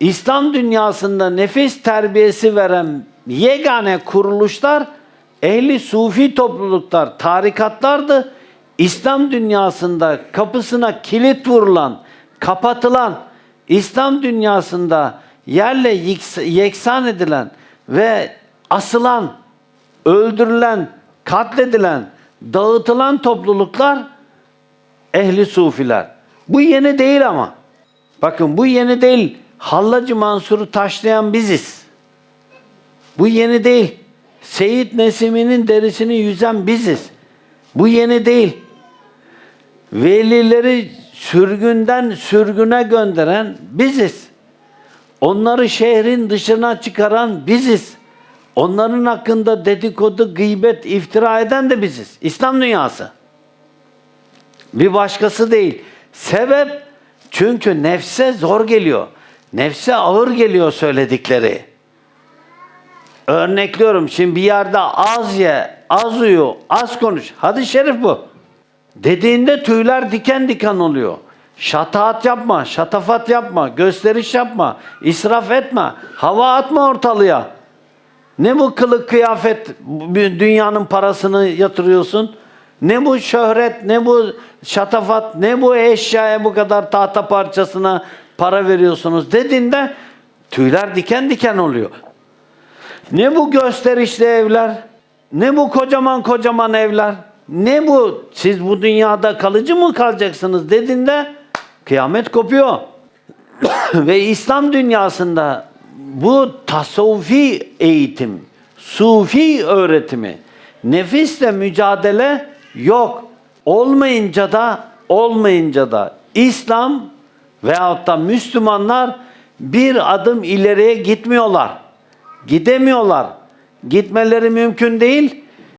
İslam dünyasında nefis terbiyesi veren yegane kuruluşlar ehli sufi topluluklar, tarikatlardı. İslam dünyasında kapısına kilit vurulan, kapatılan, İslam dünyasında yerle yeks- yeksan edilen ve asılan, öldürülen, katledilen, dağıtılan topluluklar ehli sufiler. Bu yeni değil ama. Bakın bu yeni değil. Hallacı Mansur'u taşlayan biziz. Bu yeni değil. Seyit Nesimi'nin derisini yüzen biziz. Bu yeni değil. Velileri sürgünden sürgüne gönderen biziz. Onları şehrin dışına çıkaran biziz. Onların hakkında dedikodu, gıybet, iftira eden de biziz. İslam dünyası. Bir başkası değil. Sebep çünkü nefse zor geliyor. Nefse ağır geliyor söyledikleri. Örnekliyorum şimdi bir yerde az ye, az uyu, az konuş. Hadis-i şerif bu. Dediğinde tüyler diken diken oluyor. Şataat yapma, şatafat yapma, gösteriş yapma, israf etme, hava atma ortalığa. Ne bu kılık kıyafet, dünyanın parasını yatırıyorsun? Ne bu şöhret, ne bu şatafat, ne bu eşyaya bu kadar tahta parçasına para veriyorsunuz dediğinde tüyler diken diken oluyor. Ne bu gösterişli evler? Ne bu kocaman kocaman evler? Ne bu? Siz bu dünyada kalıcı mı kalacaksınız dediğinde kıyamet kopuyor. Ve İslam dünyasında bu tasavvufi eğitim, sufi öğretimi, nefisle mücadele yok. Olmayınca da olmayınca da İslam veyahut da Müslümanlar bir adım ileriye gitmiyorlar. Gidemiyorlar. Gitmeleri mümkün değil.